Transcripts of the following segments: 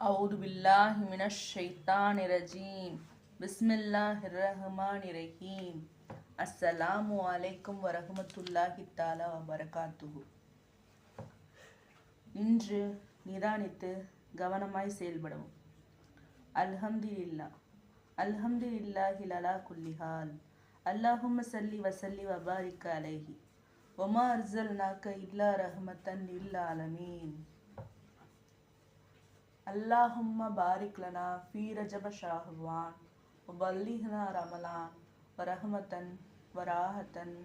அவுது பில்லாஹி மினஷ் இரஜீம் பிஸ்மில்லாஹ் ரஹ்மான் இரஹீம் அஸ்ஸலாமு அலைக்கும் வரஹமத்துல்லாஹி தாலா வரகாத்துஹு இன்று நிதானித்து கவனமாய் செயல்படவும். அல்ஹம்து இல்லா அல்ஹம்து இல்லாஹி லலா குல்லிஹால். அல்லாஹும் சல்லி வசல்லி வபாரிக்க அலைஹி. ஒமா அர்சல் நாக்க இல்லா ரஹமத்தன் இல்லா அலமீன் அல்லாஹும்ம பாரிக்லனா ஃபீ ரஜப ஷாஹுவான் வல்லிஹனா ரமலான் வரஹமத்தன் வராஹத்தன்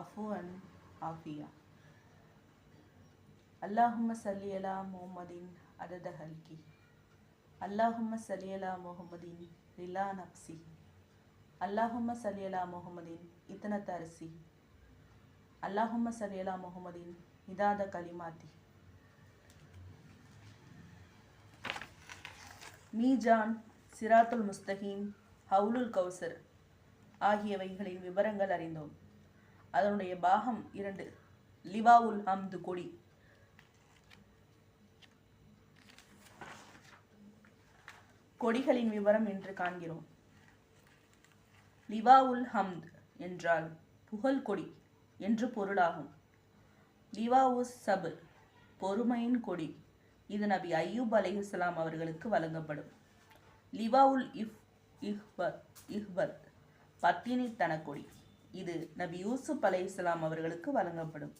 அஃபுவன் ஆஃபியா. அல்லாஹும்ம சல்லியலா முகமதின் அதத ஹல்கி. அல்லாஹும்ம சல்லியலா முகமதின் ரிலா நப்சி அல்லாஹும்ம சல்லியலா முகமதின் இத்தனத் அரிசி. அல்லாஹும்ம சல்லியலா முகமதின் நிதாத கலிமாத்தி. மீஜான் சிராத்துல் முஸ்தகீம் ஹவுலுல் கௌசர் ஆகியவைகளின் விவரங்கள் அறிந்தோம். அதனுடைய பாகம் இரண்டு லிவாவுல் ஹம்து கொடி. கொடிகளின் விவரம் என்று காண்கிறோம். லிவாவுல் ஹம்த் என்றால் புகழ் கொடி என்று பொருளாகும். லிவாவுஸ் சபு பொறுமையின் கொடி. இது நபி ஐயூப் அலிஹலாம் அவர்களுக்கு வழங்கப்படும். லிவாவுல் இஃப் இஹ்பர் இஹ்பர் பத்தினி தனக்கொடி. இது நபி யூசுப் அலிஹலாம் அவர்களுக்கு வழங்கப்படும்.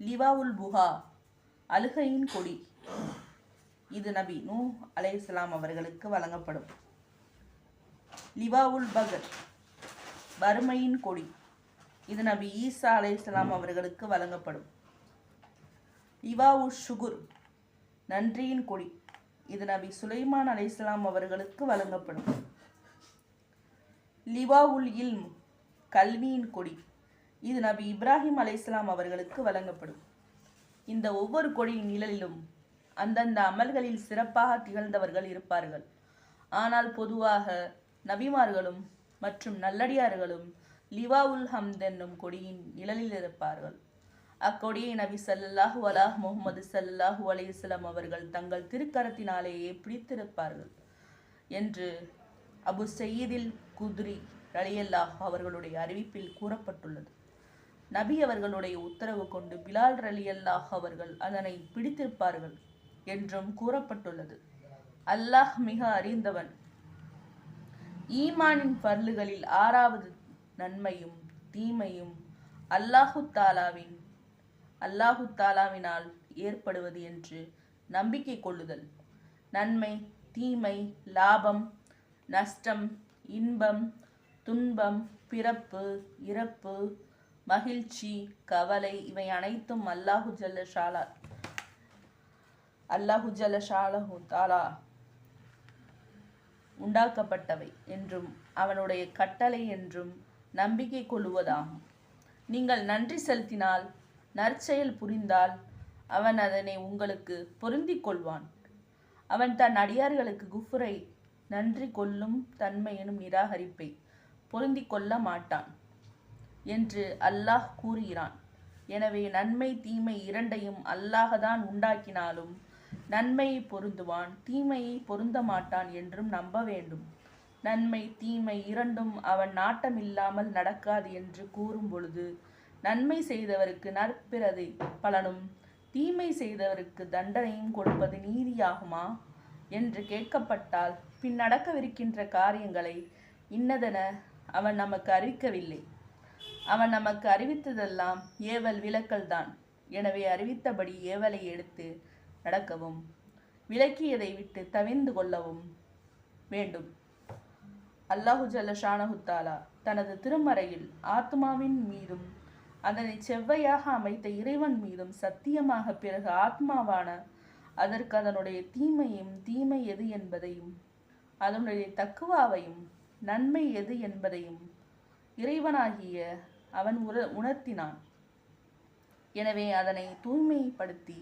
லிவாவுல் புகா அழுகையின் கொடி. இது நபி நூ அலைஹிஸ்ஸலாம் அவர்களுக்கு வழங்கப்படும். லிவாவுல் பகர் வறுமையின் கொடி. இது நபி ஈசா அலைஹிஸ்ஸலாம் அவர்களுக்கு வழங்கப்படும். லிவாவுல் சுகுர் நன்றியின் கொடி. இது நபி சுலைமான் அலைசலாம் அவர்களுக்கு வழங்கப்படும். லிவாவுல் இல்ம் கல்வியின் கொடி. இது நபி இப்ராஹிம் அலைசலாம் அவர்களுக்கு வழங்கப்படும். இந்த ஒவ்வொரு கொடியின் நிழலிலும் அந்தந்த அமல்களில் சிறப்பாக திகழ்ந்தவர்கள் இருப்பார்கள். ஆனால் பொதுவாக நபிமார்களும் மற்றும் நல்லடியார்களும் லிவாவுல் ஹம்த் என்னும் கொடியின் நிழலில் இருப்பார்கள். அக்கொடியை நபி சல்லாஹு அலாஹ் முகமது சல்லாஹூ அலையுஸ்லாம் அவர்கள் தங்கள் திருக்கரத்தினாலேயே பிடித்திருப்பார்கள் என்று அபு சயீதில் குத்ரி ரலியல்லாஹ் அவர்களுடைய அறிவிப்பில் கூறப்பட்டுள்ளது. நபி அவர்களுடைய உத்தரவு கொண்டு பிலால் ரலியல்லாஹ் அவர்கள் அதனை பிடித்திருப்பார்கள் என்றும் கூறப்பட்டுள்ளது. அல்லாஹ் மிக அறிந்தவன். ஈமானின் பர்லுகளில் ஆறாவது நன்மையும் தீமையும் அல்லாஹு தாலாவின் அல்லாஹு தாலாவினால் ஏற்படுவது என்று நம்பிக்கை கொள்ளுதல். நன்மை தீமை லாபம் நஷ்டம் இன்பம் துன்பம் பிறப்பு இறப்பு மகிழ்ச்சி கவலை இவை அனைத்தும் அல்லாஹு ஜல்ல ஷாலா அல்லாஹு ஜல்ல ஷாலஹு தாலா உண்டாக்கப்பட்டவை என்றும் அவனுடைய கட்டளை என்றும் நம்பிக்கை கொள்ளுவதாகும். நீங்கள் நன்றி செலுத்தினால் நற்செயல் புரிந்தால் அவன் அதனை உங்களுக்கு பொருந்திக் கொள்வான். அவன் தன் அடியார்களுக்கு குஃபுரை நன்றி கொள்ளும் தன்மை எனும் நிராகரிப்பை பொருந்தி கொள்ள மாட்டான் என்று அல்லாஹ் கூறுகிறான். எனவே நன்மை தீமை இரண்டையும் அல்லாஹதான் உண்டாக்கினாலும் நன்மையை பொருந்துவான் தீமையை பொருந்த மாட்டான் என்றும் நம்ப வேண்டும். நன்மை தீமை இரண்டும் அவன் நாட்டமில்லாமல் நடக்காது என்று கூறும் பொழுது நன்மை செய்தவருக்கு நற்பிறதை பலனும் தீமை செய்தவருக்கு தண்டனையும் கொடுப்பது நீதியாகுமா? என்று கேட்கப்பட்டால் பின் நடக்கவிருக்கின்ற காரியங்களை இன்னதென அவன் நமக்கு அறிவிக்கவில்லை. அவன் நமக்கு அறிவித்ததெல்லாம் ஏவல் விலக்கல் தான் எனவே அறிவித்தபடி ஏவலை எடுத்து நடக்கவும் விலக்கியதை விட்டு தவிர்ந்து கொள்ளவும் வேண்டும். அல்லாஹு ஜல்ல ஷானஹுத்தாலா தனது திருமறையில் ஆத்மாவின் மீதும் அதனை செவ்வையாக அமைத்த இறைவன் மீதும் சத்தியமாக பிறகு ஆத்மாவான அதற்கு அதனுடைய தீமையும் தீமை எது என்பதையும் அதனுடைய தக்குவாவையும் நன்மை எது என்பதையும் இறைவனாகிய அவன் உர உணர்த்தினான். எனவே அதனை தூய்மைப்படுத்தி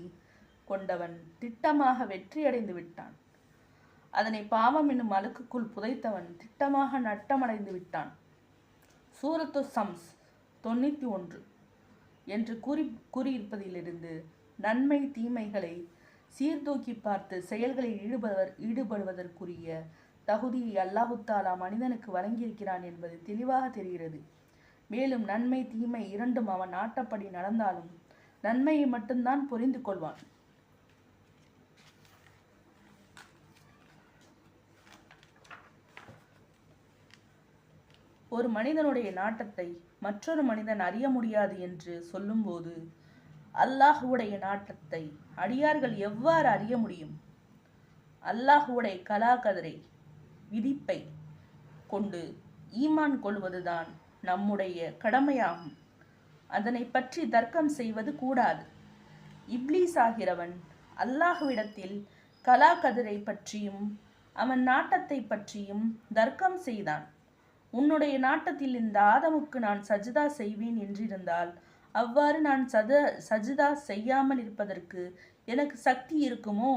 கொண்டவன் திட்டமாக வெற்றியடைந்து விட்டான். அதனை பாவம் என்னும் அழுக்குக்குள் புதைத்தவன் திட்டமாக நட்டமடைந்து விட்டான். சூரத்து சம்ஸ் தொண்ணூற்றி ஒன்று. என்று கூறி கூறியிருப்பதிலிருந்து நன்மை தீமைகளை சீர்தூக்கி பார்த்து செயல்களில் ஈடுபடுவர் ஈடுபடுவதற்குரிய தகுதியை அல்லாஹுத்தாலா மனிதனுக்கு வழங்கியிருக்கிறான் என்பது தெளிவாக தெரிகிறது. மேலும் நன்மை தீமை இரண்டும் அவன் நாட்டப்படி நடந்தாலும் நன்மையை மட்டும்தான் புரிந்து கொள்வான். ஒரு மனிதனுடைய நாட்டத்தை மற்றொரு மனிதன் அறிய முடியாது என்று சொல்லும்போது அல்லாஹுடைய நாட்டத்தை அடியார்கள் எவ்வாறு அறிய முடியும்? அல்லாஹுடைய கலாகதிரை விதிப்பை கொண்டு ஈமான் கொள்வதுதான் நம்முடைய கடமையாகும். அதனை பற்றி தர்க்கம் செய்வது கூடாது. இப்லீஸ் ஆகிறவன் அல்லாஹுவிடத்தில் கலாகதிரை பற்றியும் அவன் நாட்டத்தை பற்றியும் தர்க்கம் செய்தான். உன்னுடைய நாட்டத்தில் இந்த ஆதமுக்கு நான் சஜிதா செய்வேன் என்றிருந்தால் அவ்வாறு நான் சத சஜிதா செய்யாமல் இருப்பதற்கு எனக்கு சக்தி இருக்குமோ?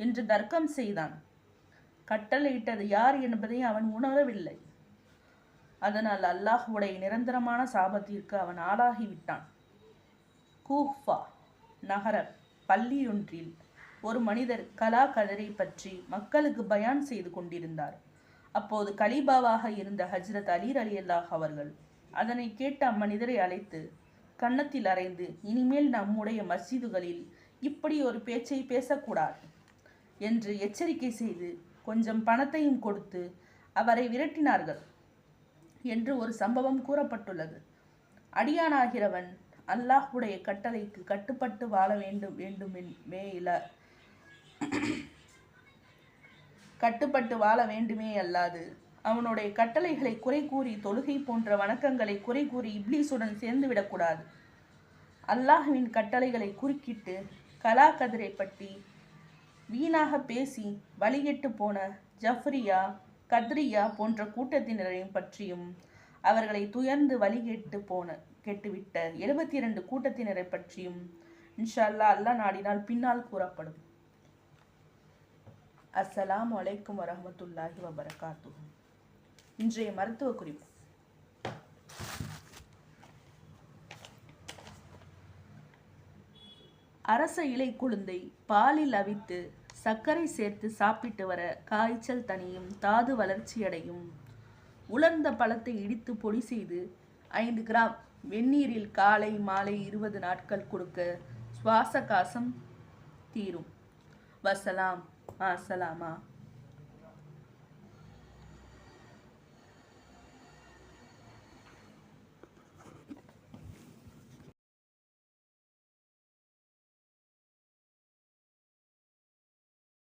என்று தர்க்கம் செய்தான். கட்டளையிட்டது யார் என்பதை அவன் உணரவில்லை. அதனால் அல்லாஹுடைய நிரந்தரமான சாபத்திற்கு அவன் ஆளாகிவிட்டான். கூஃபா நகர பள்ளியொன்றில் ஒரு மனிதர் கலா கதரை பற்றி மக்களுக்கு பயான் செய்து கொண்டிருந்தார். அப்போது கலீபாவாக இருந்த ஹஜ்ரத் அலீர் அலி அல்லாஹ் அவர்கள் அதனை கேட்ட அம்மனிதரை அழைத்து கன்னத்தில் அறைந்து இனிமேல் நம்முடைய மஸ்ஜிதுகளில் இப்படி ஒரு பேச்சை பேசக்கூடாது என்று எச்சரிக்கை செய்து கொஞ்சம் பணத்தையும் கொடுத்து அவரை விரட்டினார்கள் என்று ஒரு சம்பவம் கூறப்பட்டுள்ளது. அடியானாகிறவன் அல்லாஹுடைய கட்டளைக்கு கட்டுப்பட்டு வாழ வேண்டும் வேண்டுமே இல கட்டுப்பட்டு வாழ வேண்டுமே அல்லாது. அவனுடைய கட்டளைகளை குறை கூறி தொழுகை போன்ற வணக்கங்களை குறை கூறி இப்லீஸுடன் சேர்ந்து விடக்கூடாது. அல்லாஹுவின் கட்டளைகளை குறுக்கிட்டு கலா கதிரை பற்றி வீணாக பேசி வழிகெட்டு போன ஜஃப்ரியா கத்ரியா போன்ற கூட்டத்தினரையும் பற்றியும் அவர்களை துயர்ந்து வழிகெட்டு போன கெட்டுவிட்ட எழுபத்தி இரண்டு கூட்டத்தினரை பற்றியும் இன்ஷா அல்லா அல்லா நாடினால் பின்னால் கூறப்படும். அஸ்ஸலாம் அலைக்கும் வரஹமத்துல்லாஹி வபரகாத்து இன்றைய மருத்துவ குறிப்பு. அரச இலை குழுந்தை பாலில் அவித்து சர்க்கரை சேர்த்து சாப்பிட்டு வர காய்ச்சல் தனியும் தாது வளர்ச்சியடையும். உலர்ந்த பழத்தை இடித்து பொடி செய்து ஐந்து கிராம் வெந்நீரில் காலை மாலை இருபது நாட்கள் கொடுக்க சுவாச காசம் தீரும். வசலாம். हाँ सलामा।